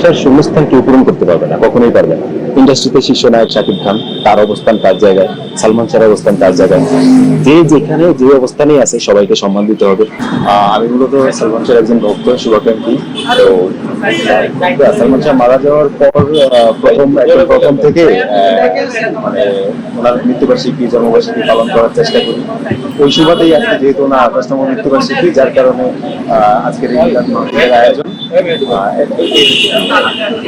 শাহর শূন্যস্থানকে পূরণ করতে পারবে না কখনোই পারবে না। ইন্ডাস্ট্রিতে শীর্ষ নায়ক শাকিব খান তার অবস্থান তার জায়গায় সালমান শাহের অবস্থান তার জায়গায়। যে যেখানে যে অবস্থানেই আছে সবাইকে সম্মান দিতে হবে। আমি মূলত সালমান শাহের একজন ভক্ত শুভাকাঙ্ক্ষী। তো সালমান শাহ মারা যাওয়ার পর প্রথম প্রথম থেকে মানে ওনার মৃত্যুবার্ষিকী জন্মবার্ষিকী পালন করার চেষ্টা করি। ওই সুবাদেই আজকে যেহেতু ওনার আঠাশতম মৃত্যুবার্ষিকী যার কারণে আজকের এই আয়োজন।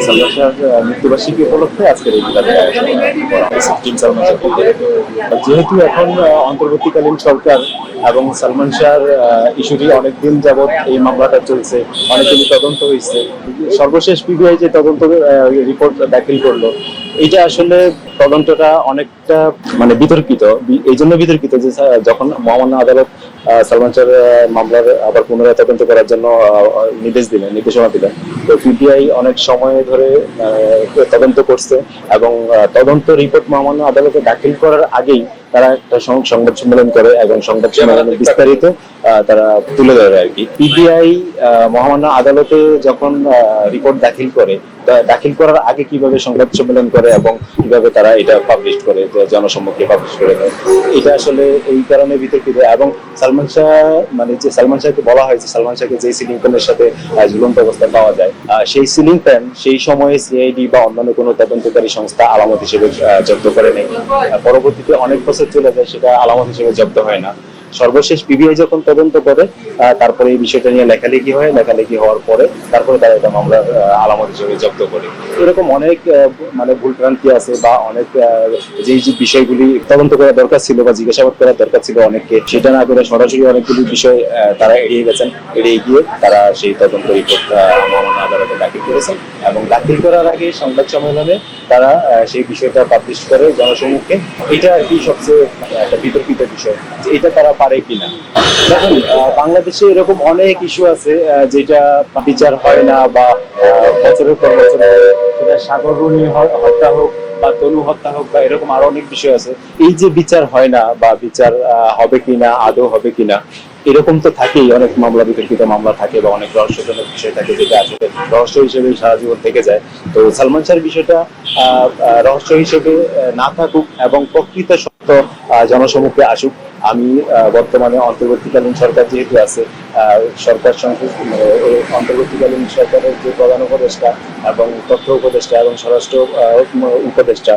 সালমান আহ, মৃত্যুবার্ষিকী উপলক্ষে আজকের এই টিম সালমান যেহেতু এখন অন্তর্বর্তীকালীন সরকার এবং সালমান শাহর ইস্যুটি অনেকদিন যাবৎ এই মামলাটা চলছে, অনেকদিন তদন্ত হয়েছে। সর্বশেষ পিবিআই যে তদন্ত রিপোর্ট দাখিল করল এটা আসলে তদন্তটা অনেকটা মানে বিতর্কিত। এই জন্য বিতর্কিত যে যখন মহামান্য আদালত সালমান শাহর মামলার আবার পুনরায় তদন্ত করার জন্য নির্দেশ দিলেন, নির্দেশনা দিলেন। তো পিবিআই অনেক সময় ধরে তদন্ত করছে এবং তদন্ত রিপোর্ট মহামান্য আদালতে দাখিল করার আগেই তারা একটা সংবাদ সম্মেলন করে এবং সংবাদ সম্মেলনে বিস্তারিত তারা তুলে ধরে আর কি। পিবিআই মহামান্য আদালতে যখন রিপোর্ট দাখিল করে দাখিল করার আগে কীভাবে সংবাদ সম্মেলন করে এবং কীভাবে তারা এটা পাবলিশ করে জনসম্মুখে পাবলিশ করে এটা আসলে এই কারণে বিতর্কিত। এবং সালমান শাহ মানে যে সালমান শাহকে বলা হয়েছে সালমান শাহকে যে সিলিং ফ্যানের সাথে ঝুলন্ত অবস্থায় পাওয়া যায় সেই সিলিং ফ্যান সেই সময়ে সিআইডি বা অন্যান্য কোনো তদন্তকারী সংস্থা আলামত হিসেবে জব্দ করে নেই পরবর্তীতে অনেক বছর চলে যায়, সেটা আলামত হিসেবে জব্দ হয় না। সর্বশেষ পিবিআই যখন তদন্ত করে তারপরে এই বিষয়টা নিয়ে লেখালেখি হয়। লেখালেখি হওয়ার পরে তারপরে তারা এটা মামলার আহ, আলামত হিসেবে জব্দ করে। এরকম অনেক মানে ভুল ভ্রান্তি আছে বা অনেক আহ, যে বিষয়গুলি তদন্ত করা দরকার ছিল বা জিজ্ঞাসাবাদ করার দরকার ছিল অনেককে সেটা না করে সরাসরি অনেকগুলি বিষয় তারা এড়িয়ে গেছেন এড়িয়ে গিয়ে তারা সেই তদন্ত রিপোর্ট মহামান্য আদালতে দাখিল করেছেন এবং দাখিল করার আগে সংবাদ সম্মেলনে তারা সেই বিষয়টা পাবলিশ করে জনসমুখে এটা আর কি সবচেয়ে একটা বিতর্কিত বিষয়। এটা তারা পারে কিনা। দেখুন বাংলাদেশে এরকম অনেক ইস্যু আছে যেটা বিচার হয় না বা বছরের পর বছর সেটা সাগররুনি হ- হত্যা হোক বা তনু হত্যা হোক বা এরকম আরও অনেক বিষয় আছে। এই যে বিচার হয় না বা বিচার হবে কিনা, আদৌ হবে কিনা, এরকম তো থাকেই। অনেক মামলা বিতর্কিত মামলা থাকে বা অনেক রহস্যজনক বিষয় থাকে যেটা আসলে রহস্য হিসেবে সারা জীবন থেকে যায়। তো সালমান শাহের বিষয়টা রহস্য হিসেবে না থাকুক এবং প্রকৃত সত্য জনসমুখে আসুক। আমি বর্তমানে অন্তর্বর্তীকালীন সরকার যেহেতু আছে সরকার অন্তর্বর্তীকালীন সরকারের যে প্রধান উপদেষ্টা এবং তথ্য উপদেষ্টা এবং স্বরাষ্ট্র উপদেষ্টা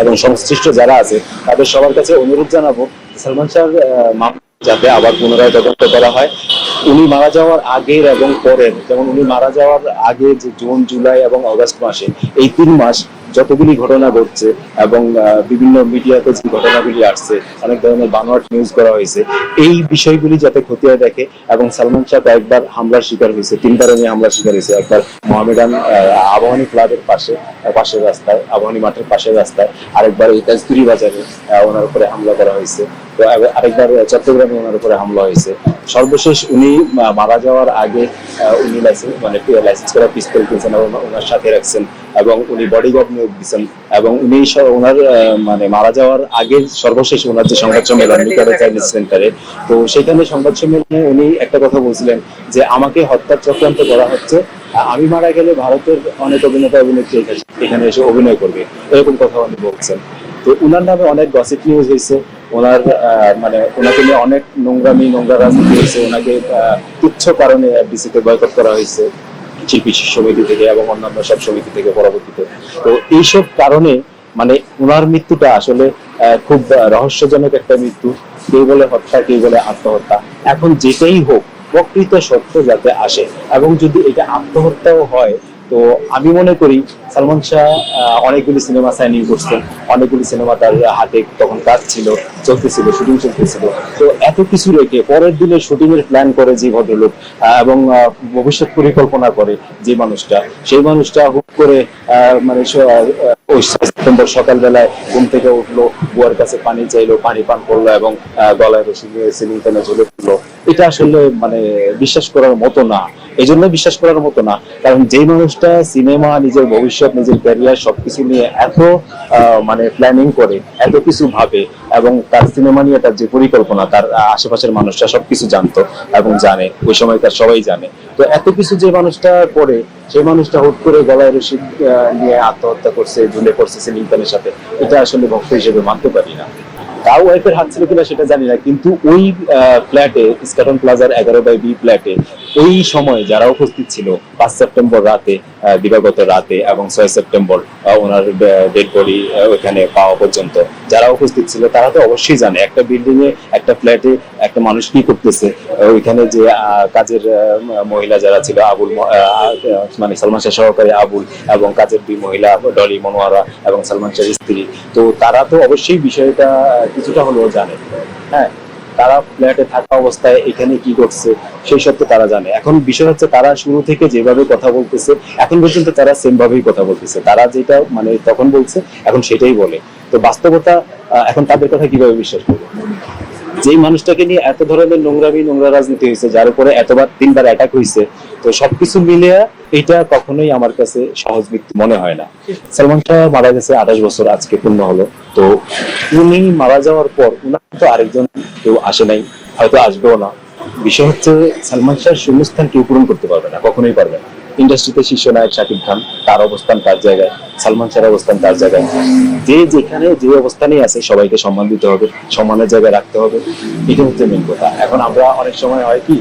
এবং সংশ্লিষ্ট যারা আছে, তাদের সবার কাছে অনুরোধ জানাব সালমান শাহর যাতে আবার পুনরায় তদন্ত করা হয়। উনি মারা যাওয়ার আগের এবং পরের, যেমন উনি মারা যাওয়ার আগে যে জুন, জুলাই এবং অগস্ট মাসে, এই তিন মাস যতগুলি ঘটনা ঘটছে এবং বিভিন্ন মিডিয়াতে যে ঘটনাগুলি আসছে, অনেক ধরনের বানোয়াট নিউজ করা হয়েছে, এই বিষয়গুলি যাতে খতিয়ে দেখে এবং সালমান শাহ কয়েকবার হামলার শিকার হয়েছে, তিন উনি হামলার শিকার হয়েছে, একবার মোহামেডান আবাহনী ক্লাবের পাশে পাশের রাস্তায়, আবাহনী মাঠের পাশের রাস্তায়, আরেকবার এই তাজদুরি বাজারে ওনার উপরে হামলা করা হয়েছে। আরেকবার চট্টগ্রামে ওনার উপরে হামলা হয়েছে। সর্বশেষ উনি মারা যাওয়ার আগে উনি লাইসেন্স মানে লাইসেন্স করা পিস্তল কিনছেন এবং ওনার সাথে রাখছেন এবং উনি বডিগার্ড নিয়োগ দিচ্ছেন এবং উনি ওনার মানে মারা যাওয়ার আগে সর্বশেষ ওনার যে সংবাদ সম্মেলন নিকারে চাইনিজ সেন্টারে তো সেখানে সংবাদ সম্মেলনে উনি একটা কথা বলছিলেন যে আমাকে হত্যার চক্রান্ত করা হচ্ছে। আমি মারা গেলে ভারতের অনেক অভিনেতা অভিনেত্রী এখানে- এখানে এসে অভিনয় করবে। এরকম কথা উনি বলছেন। তো উনার নামে অনেক গসিপ নিউজ হয়েছে। ওনার মানে ওনাকে নিয়ে অনেক নোংরামি নোংরা রাজনীতি হয়েছে। ওনাকে তুচ্ছ কারণে বিসিতে বয়কট করা হয়েছে শিল্পী সমিতি থেকে এবং অন্যান্য সব সমিতি থেকে পরবর্তীতে। তো এইসব কারণে মানে ওনার মৃত্যুটা আসলে খুব রহস্যজনক একটা মৃত্যু। কেউ বলে হত্যা, কেউ বলে আত্মহত্যা। এখন যেটাই হোক, প্রকৃত সত্য যাতে আসে এবং যদি এটা আত্মহত্যাও হয় তো আমি মনে করি সালমান শাহ অনেকগুলি সিনেমা সাইনিং করছেন অনেকগুলি সিনেমা তার হাতে তখন কাজ ছিল, চলতেছিল, শুটিং চলতেছিল। তো এত কিছু রেখে পরের দিনে শুটিং এর প্ল্যান করে যে ভদ্রলোক এবং ভবিষ্যৎ পরিকল্পনা করে যে মানুষটা, সেই মানুষটা হুট করে মানে ওই সেপ্টেম্বর সকালবেলায় ঘুম থেকে উঠল, বুয়ার কাছে পানি চাইলো, পানি পান করল এবং গলায় রশি সিলিং ফ্যানে ঝুলে পড়ল। এটা আসলে মানে বিশ্বাস করার মতো না। এই জন্য বিশ্বাস করার মতো না। কারণ যে মানুষটা সিনেমা নিজের ভবিষ্যৎ নিজের ক্যারিয়ার সবকিছু নিয়ে এত মানে প্ল্যানিং করে এত কিছু ভাবে এবং তার সিনেমা নিয়ে তার যে পরিকল্পনা তার আশেপাশের মানুষরা সবকিছু জানতো এবং জানে ওই সময় তার সবাই জানে। তো এত কিছু যে মানুষটা করে সেই মানুষটা হুট করে গলায় আহ, নিয়ে আত্মহত্যা করছে ঝুলে পড়ছে সিলিং ফ্যানের সাথে এটা আসলে ভক্ত হিসেবে মানতে পারি না। তাও ওয়াইফের হাত ছিল কিনা সেটা জানি না, কিন্তু ওই ফ্ল্যাটে স্কাটন প্লাজার এগারো বাই বি ফ্ল্যাটে ওই সময় যারা উপস্থিত ছিল, পাঁচ সেপ্টেম্বর রাতে দিবাগত রাতে এবং ছয় সেপ্টেম্বর ওনার ডেড বডি ওখানে পাওয়া পর্যন্ত। যারা উপস্থিত ছিল, তারা তো অবশ্যই জানে, একটা বিল্ডিং এ, একটা ফ্ল্যাটে একটা মানুষ কি করতেছে। ওইখানে যে কাজের মহিলা যারা ছিল, আবুল মানে সালমান শাহ সহকারী আবুল এবং কাজের দুই মহিলা, ডলি মনোয়ারা এবং সালমান শাহের স্ত্রী। তো তারা তো অবশ্যই বিষয়টা কিছুটা হলেও জানে। হ্যাঁ? তারা ফ্ল্যাটে থাকা অবস্থায় এখানে কি করছে, সেই সত্য তারা জানে। এখন বিষয় হচ্ছে তারা শুরু থেকে যেভাবে কথা বলতেছে, এখন পর্যন্ত তারা সেম ভাবেই কথা বলতেছে। তারা যেটা মানে তখন বলছে, এখন সেটাই বলে। তো বাস্তবতা এখন তাদের কথা কীভাবে বিশ্বাস করব? যেই মানুষটাকে নিয়ে এত ধরনের নোংরামি, নোংরা রাজনীতি হয়েছে, যার উপরে এতবার তিনবার অ্যাটাক হয়েছে, তো সবকিছু মিলিয়ে এটা কখনোই আমার কাছে সহজ মৃত্যু মনে হয় না। সালমান শাহ মারা গেছে আঠাশ বছর, আজকে পূর্ণ হলো। তো উনি মারা যাওয়ার পর উনার তো আরেকজন কেউ আসে নাই, হয়তো আসবেও না। বিষয় হচ্ছে, সালমান শাহের শূন্যস্থান কেউ পূরণ করতে পারবে না, কখনোই পারবে না। ইন্ডাস্ট্রিতে শীর্ষ নায়ক শাকিব খান, তার অবস্থান তার জায়গায়, সালমান শাহের অবস্থান তার জায়গায়। যে যেখানে যে অবস্থানেই আছে, সবাইকে সম্মান দিতে হবে, সম্মানের জায়গায় রাখতে হবে। এটা হচ্ছে মেন কথা। এখন আমরা অনেক সময় হয় কি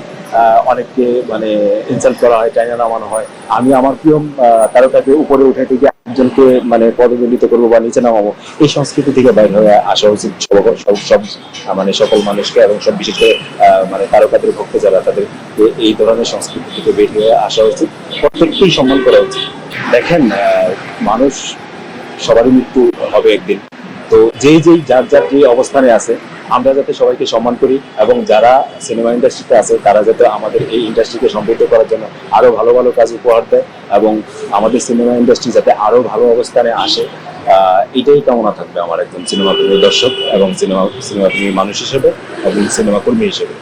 অনেককে মানে ইনসাল্ট করা হয় চাইনা নামানো হয়। আমি আমার প্রিয় তারকাকে উপরে উঠে থেকে একজনকে মানে পদদলিত করব বা নিচে নামাবো, এই সংস্কৃতি থেকে বাইরে হয়ে আসা উচিত সব সব মানে সকল মানুষকে এবং সব বিশেষ করে মানে তারকাদের ভক্ত যারা তাদের এই ধরনের সংস্কৃতি থেকে বের হয়ে আসা উচিত। প্রত্যেককেই সম্মান করা উচিত দেখেন মানুষ সবারই মৃত্যু হবে একদিন। তো যেই যেই যার যার যে অবস্থানে আছে, আমরা যাতে সবাইকে সম্মান করি এবং যারা সিনেমা ইন্ডাস্ট্রিতে আছে, তারা যাতে আমাদের এই ইন্ডাস্ট্রিকে সমৃদ্ধ করার জন্য আরও ভালো ভালো কাজ উপহার দেয় এবং আমাদের সিনেমা ইন্ডাস্ট্রি যাতে আরও ভালো অবস্থানে আসে এটাই কামনা থাকবে আমার একজন সিনেমা প্রেমী দর্শক এবং সিনেমা সিনেমা প্রেমী মানুষ হিসেবে এবং সিনেমা কর্মী হিসেবে।